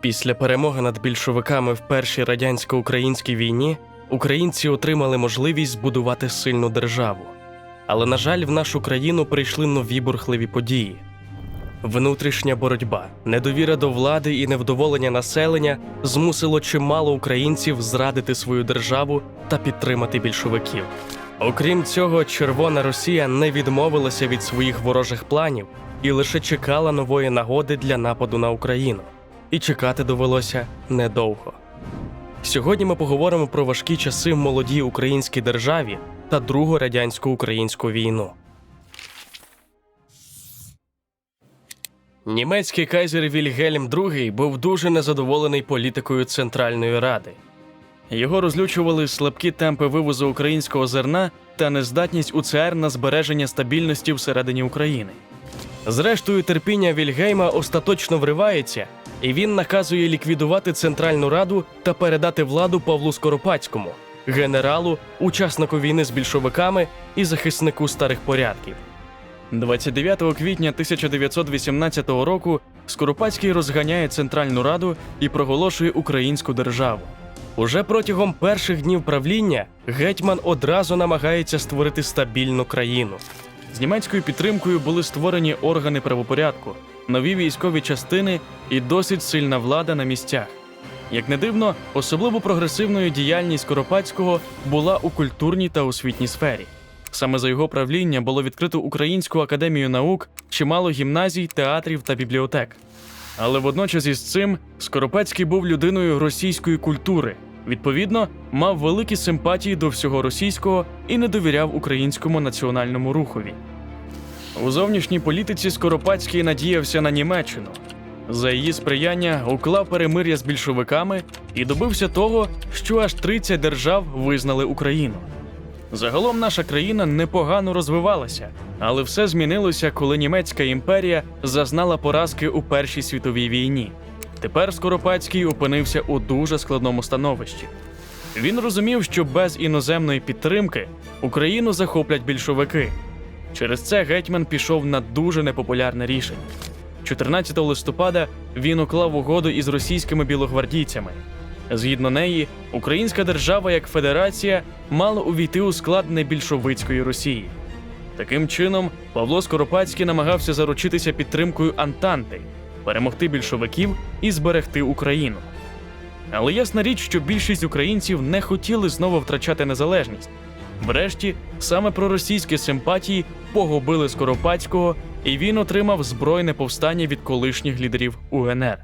Після перемоги над більшовиками в першій радянсько-українській війні українці отримали можливість збудувати сильну державу. Але, на жаль, в нашу країну прийшли нові бурхливі події. Внутрішня боротьба, недовіра до влади і невдоволення населення змусило чимало українців зрадити свою державу та підтримати більшовиків. Окрім цього, Червона Росія не відмовилася від своїх ворожих планів і лише чекала нової нагоди для нападу на Україну. І чекати довелося недовго. Сьогодні ми поговоримо про важкі часи в молодій українській державі та Другу радянсько-українську війну. Німецький кайзер Вільгельм II був дуже незадоволений політикою Центральної Ради. Його розлючували слабкі темпи вивозу українського зерна та нездатність УЦР на збереження стабільності всередині України. Зрештою, терпіння Вільгейма остаточно вривається, і він наказує ліквідувати Центральну Раду та передати владу Павлу Скоропадському, генералу, учаснику війни з більшовиками і захиснику старих порядків. 29 квітня 1918 року Скоропадський розганяє Центральну Раду і проголошує українську державу. Уже протягом перших днів правління гетьман одразу намагається створити стабільну країну. З німецькою підтримкою були створені органи правопорядку, нові військові частини і досить сильна влада на місцях. Як не дивно, особливо прогресивною діяльність Скоропадського була у культурній та освітній сфері. Саме за його правління було відкрито Українську академію наук, чимало гімназій, театрів та бібліотек. Але водночас із цим Скоропадський був людиною російської культури. Відповідно, мав великі симпатії до всього російського і не довіряв українському національному рухові. У зовнішній політиці Скоропадський надіявся на Німеччину. За її сприяння уклав перемир'я з більшовиками і добився того, що аж 30 держав визнали Україну. Загалом наша країна непогано розвивалася, але все змінилося, коли німецька імперія зазнала поразки у Першій світовій війні. Тепер Скоропадський опинився у дуже складному становищі. Він розумів, що без іноземної підтримки Україну захоплять більшовики. Через це гетьман пішов на дуже непопулярне рішення. 14 листопада він уклав угоду із російськими білогвардійцями. Згідно неї, Українська держава як федерація мала увійти у склад небільшовицької Росії. Таким чином, Павло Скоропадський намагався заручитися підтримкою Антанти, перемогти більшовиків і зберегти Україну. Але ясна річ, що більшість українців не хотіли знову втрачати незалежність. Врешті, саме проросійські симпатії погубили Скоропадського, і він отримав збройне повстання від колишніх лідерів УНР.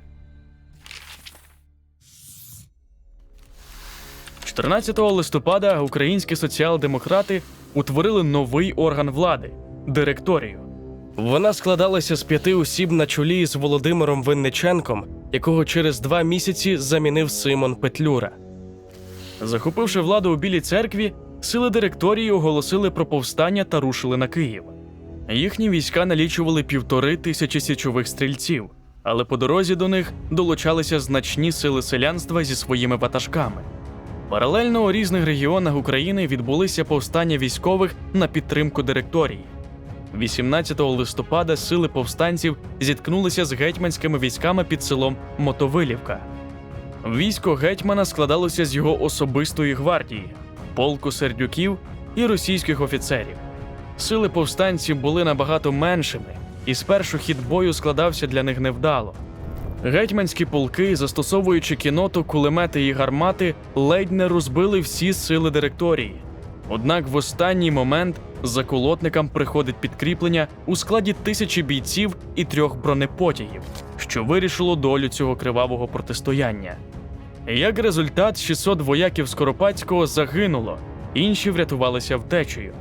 14 листопада українські соціал-демократи утворили новий орган влади директорію. Вона складалася з п'яти осіб на чолі з Володимиром Винниченком, якого через два місяці замінив Симон Петлюра. Захопивши владу у Білій церкві, сили директорії оголосили про повстання та рушили на Київ. Їхні війська налічували півтори тисячі січових стрільців, але по дорозі до них долучалися значні сили селянства зі своїми ватажками. Паралельно у різних регіонах України відбулися повстання військових на підтримку директорії. 18 листопада сили повстанців зіткнулися з гетьманськими військами під селом Мотовилівка. Військо гетьмана складалося з його особистої гвардії, полку сердюків і російських офіцерів. Сили повстанців були набагато меншими, і спершу хід бою складався для них невдало. Гетьманські полки, застосовуючи кіноту, кулемети і гармати, ледь не розбили всі сили директорії. Однак в останній момент заколотникам приходить підкріплення у складі тисячі бійців і трьох бронепотягів, що вирішило долю цього кривавого протистояння. Як результат, 600 вояків Скоропадського загинуло, інші врятувалися втечею.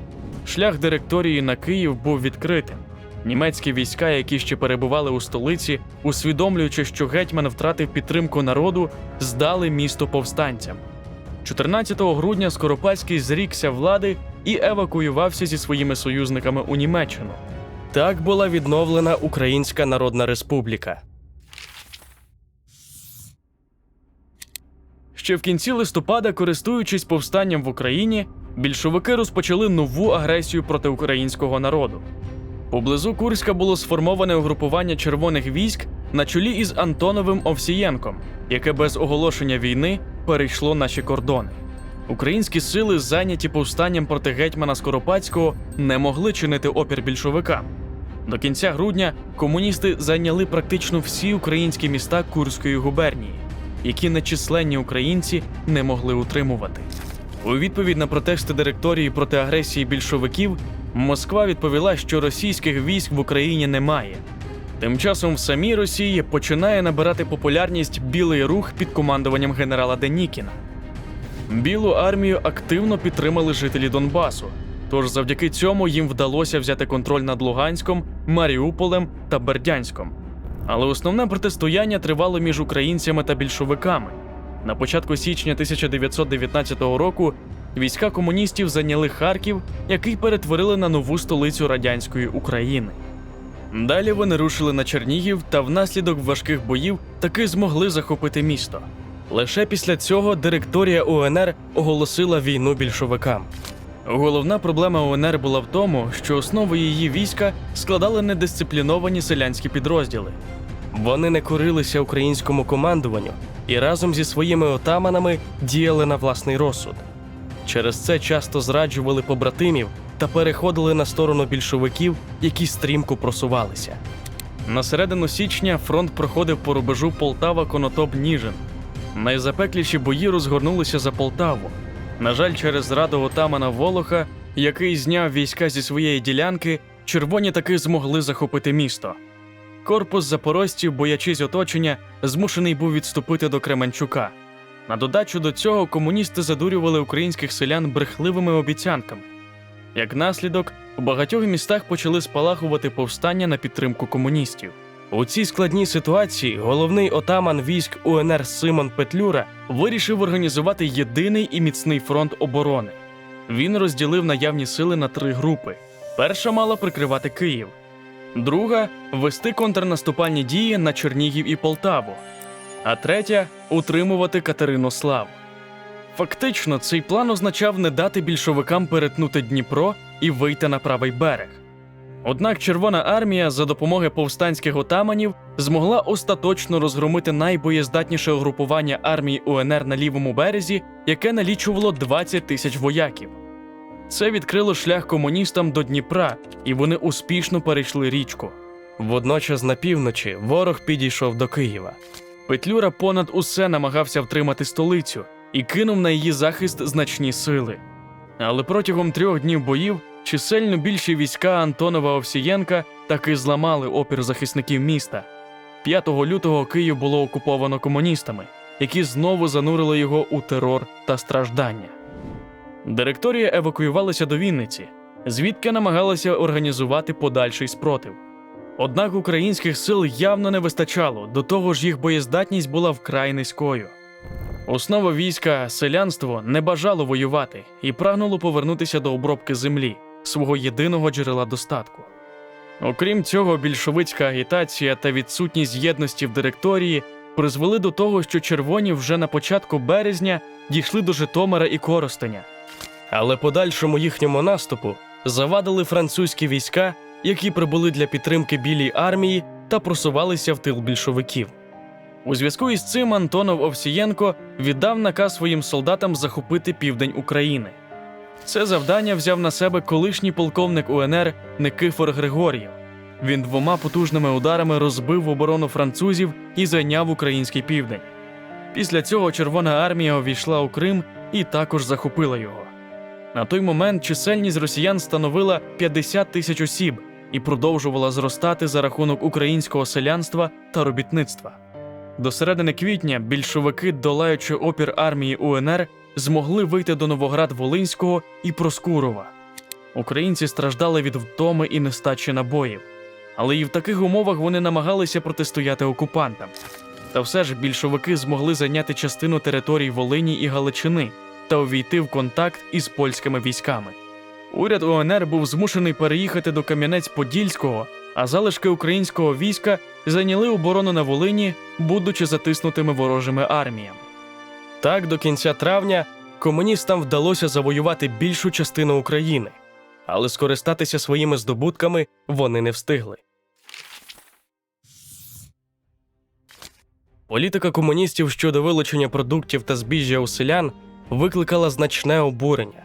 Шлях директорії на Київ був відкритим. Німецькі війська, які ще перебували у столиці, усвідомлюючи, що гетьман втратив підтримку народу, здали місто повстанцям. 14 грудня Скоропадський зрікся влади і евакуювався зі своїми союзниками у Німеччину. Так була відновлена Українська Народна Республіка. Ще в кінці листопада, користуючись повстанням в Україні, більшовики розпочали нову агресію проти українського народу. Поблизу Курська було сформоване угрупування червоних військ на чолі із Антоновим Овсієнком, яке без оголошення війни перейшло наші кордони. Українські сили, зайняті повстанням проти гетьмана Скоропадського, не могли чинити опір більшовикам. До кінця грудня комуністи зайняли практично всі українські міста Курської губернії, які нечисленні українці не могли утримувати. У відповідь на протести директорії проти агресії більшовиків, Москва відповіла, що російських військ в Україні немає. Тим часом в самій Росії починає набирати популярність білий рух під командуванням генерала Денікіна. Білу армію активно підтримали жителі Донбасу. Тож завдяки цьому їм вдалося взяти контроль над Луганськом, Маріуполем та Бердянськом. Але основне протистояння тривало між українцями та більшовиками. На початку січня 1919 року війська комуністів зайняли Харків, який перетворили на нову столицю радянської України. Далі вони рушили на Чернігів та внаслідок важких боїв таки змогли захопити місто. Лише після цього директорія УНР оголосила війну більшовикам. Головна проблема УНР була в тому, що основу її війська складали недисципліновані селянські підрозділи. Вони не корилися українському командуванню і разом зі своїми отаманами діяли на власний розсуд. Через це часто зраджували побратимів та переходили на сторону більшовиків, які стрімко просувалися. На середину січня фронт проходив по рубежу Полтава-Конотоп-Ніжин. Найзапекліші бої розгорнулися за Полтаву. На жаль, через зраду отамана Волоха, який зняв війська зі своєї ділянки, червоні таки змогли захопити місто. Корпус запорожців, боячись оточення, змушений був відступити до Кременчука. На додачу до цього комуністи задурювали українських селян брехливими обіцянками. Як наслідок, у багатьох містах почали спалахувати повстання на підтримку комуністів. У цій складній ситуації головний отаман військ УНР Симон Петлюра вирішив організувати єдиний і міцний фронт оборони. Він розділив наявні сили на три групи: перша мала прикривати Київ, друга вести контрнаступальні дії на Чернігів і Полтаву, а третя утримувати Катеринослав. Фактично, цей план означав не дати більшовикам перетнути Дніпро і вийти на правий берег. Однак Червона армія за допомоги повстанських отаманів змогла остаточно розгромити найбоєздатніше угрупування армії УНР на лівому березі, яке налічувало 20 тисяч вояків. Це відкрило шлях комуністам до Дніпра, і вони успішно перейшли річку. Водночас на півночі ворог підійшов до Києва. Петлюра понад усе намагався втримати столицю і кинув на її захист значні сили. Але протягом трьох днів боїв чисельно більші війська Антонова Овсієнка таки зламали опір захисників міста. 5 лютого Київ було окуповано комуністами, які знову занурили його у терор та страждання. Директорія евакуювалася до Вінниці, звідки намагалася організувати подальший спротив. Однак українських сил явно не вистачало, до того ж їх боєздатність була вкрай низькою. Основа війська селянство не бажало воювати і прагнуло повернутися до обробки землі, свого єдиного джерела достатку. Окрім цього, більшовицька агітація та відсутність єдності в директорії призвели до того, що червоні вже на початку березня дійшли до Житомира і Коростеня. Але подальшому їхньому наступу завадили французькі війська, які прибули для підтримки білій армії та просувалися в тил більшовиків. У зв'язку із цим Антонов Овсієнко віддав наказ своїм солдатам захопити південь України. Це завдання взяв на себе колишній полковник УНР Никифор Григор'єв. Він двома потужними ударами розбив оборону французів і зайняв український південь. Після цього Червона армія увійшла у Крим і також захопила його. На той момент чисельність росіян становила 50 тисяч осіб і продовжувала зростати за рахунок українського селянства та робітництва. До середини квітня більшовики, долаючи опір армії УНР, змогли вийти до Новоград-Волинського і Проскурова. Українці страждали від втоми і нестачі набоїв, але і в таких умовах вони намагалися протистояти окупантам. Та все ж більшовики змогли зайняти частину територій Волині і Галичини та увійти в контакт із польськими військами. Уряд УНР був змушений переїхати до Кам'янець-Подільського, а залишки українського війська зайняли оборону на Волині, будучи затиснутими ворожими арміями. Так, до кінця травня комуністам вдалося завоювати більшу частину України. але скористатися своїми здобутками вони не встигли. Політика комуністів щодо вилучення продуктів та збіжжя у селян викликала значне обурення.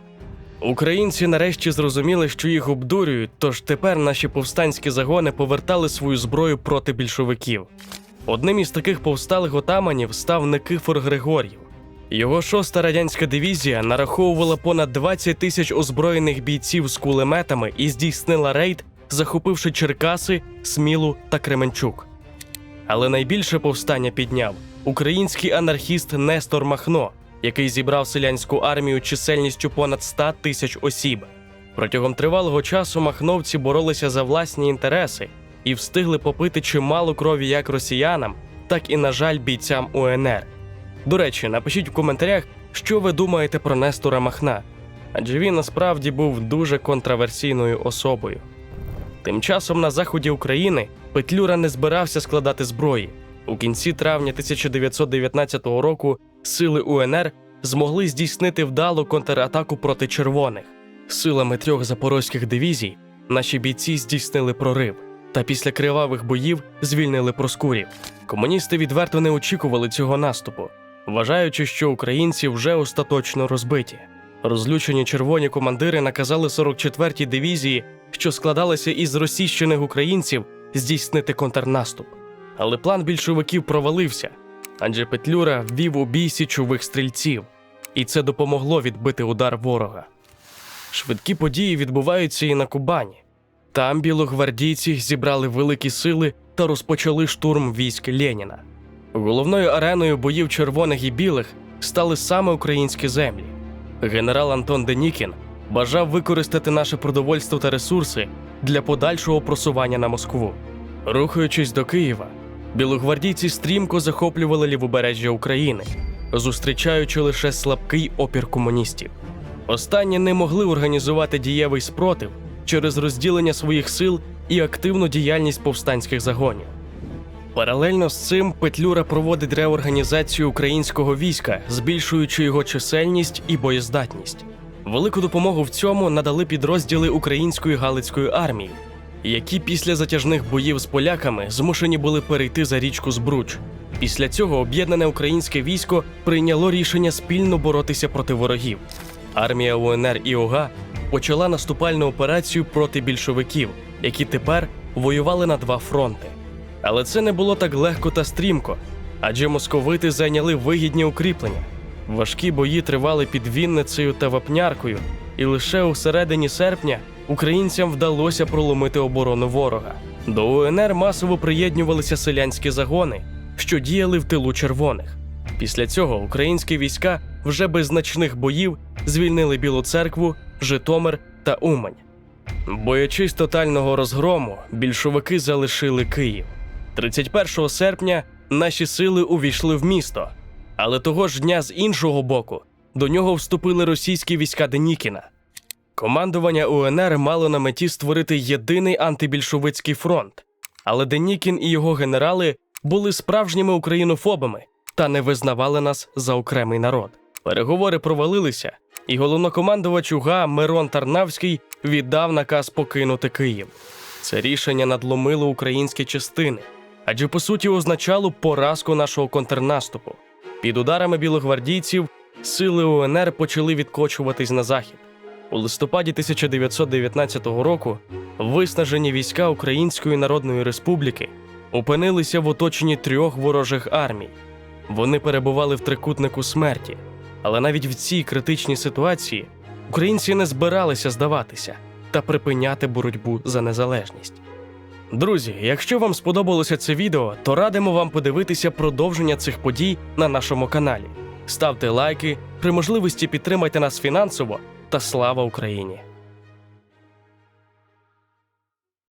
Українці нарешті зрозуміли, що їх обдурюють, тож тепер наші повстанські загони повертали свою зброю проти більшовиків. Одним із таких повсталих отаманів став Никифор Григор'єв. Його шоста радянська дивізія нараховувала понад 20 тисяч озброєних бійців з кулеметами і здійснила рейд, захопивши Черкаси, Смілу та Кременчук. Але найбільше повстання підняв український анархіст Нестор Махно, який зібрав селянську армію чисельністю понад 100 тисяч осіб. Протягом тривалого часу махновці боролися за власні інтереси і встигли попити чимало крові як росіянам, так і, на жаль, бійцям УНР. До речі, напишіть в коментарях, що ви думаєте про Нестора Махна, адже він насправді був дуже контраверсійною особою. Тим часом на заході України Петлюра не збирався складати зброї. У кінці травня 1919 року сили УНР змогли здійснити вдалу контратаку проти червоних. Силами трьох запорозьких дивізій наші бійці здійснили прорив та після кривавих боїв звільнили Проскурів. Комуністи відверто не очікували цього наступу, вважаючи, що українці вже остаточно розбиті. Розлючені червоні командири наказали 44-й дивізії, що складалася із російщених українців, здійснити контрнаступ. Але план більшовиків провалився, адже Петлюра ввів у бій січових стрільців, і це допомогло відбити удар ворога. Швидкі події відбуваються і на Кубані. Там білогвардійці зібрали великі сили та розпочали штурм військ Леніна. Головною ареною боїв червоних і білих стали саме українські землі. Генерал Антон Денікін бажав використати наше продовольство та ресурси для подальшого просування на Москву. Рухаючись до Києва, білогвардійці стрімко захоплювали лівобережжя України, зустрічаючи лише слабкий опір комуністів. Останні не могли організувати дієвий спротив через розділення своїх сил і активну діяльність повстанських загонів. Паралельно з цим Петлюра проводить реорганізацію українського війська, збільшуючи його чисельність і боєздатність. Велику допомогу в цьому надали підрозділи української галицької армії, які після затяжних боїв з поляками змушені були перейти за річку Збруч. Після цього об'єднане українське військо прийняло рішення спільно боротися проти ворогів. Армія УНР і ОГА почала наступальну операцію проти більшовиків, які тепер воювали на два фронти. Але це не було так легко та стрімко, адже московити зайняли вигідні укріплення. Важкі бої тривали під Вінницею та Вапняркою, і лише у середині серпня українцям вдалося проломити оборону ворога. До УНР масово приєднювалися селянські загони, що діяли в тилу червоних. Після цього українські війська вже без значних боїв звільнили Білу церкву, Житомир та Умань. Боячись тотального розгрому, більшовики залишили Київ. 31 серпня наші сили увійшли в місто, але того ж дня з іншого боку до нього вступили російські війська Денікіна. Командування УНР мало на меті створити єдиний антибільшовицький фронт, але Денікін і його генерали були справжніми українофобами та не визнавали нас за окремий народ. Переговори провалилися, і головнокомандувач УГА Мирон Тарнавський віддав наказ покинути Київ. Це рішення надломило українські частини, адже по суті означало поразку нашого контрнаступу. Під ударами білогвардійців сили УНР почали відкочуватись на захід. У листопаді 1919 року виснажені війська Української Народної Республіки опинилися в оточенні трьох ворожих армій. Вони перебували в трикутнику смерті, але навіть в цій критичній ситуації українці не збиралися здаватися та припиняти боротьбу за незалежність. Друзі, якщо вам сподобалося це відео, то радимо вам подивитися продовження цих подій на нашому каналі. Ставте лайки, при можливості підтримайте нас фінансово та слава Україні!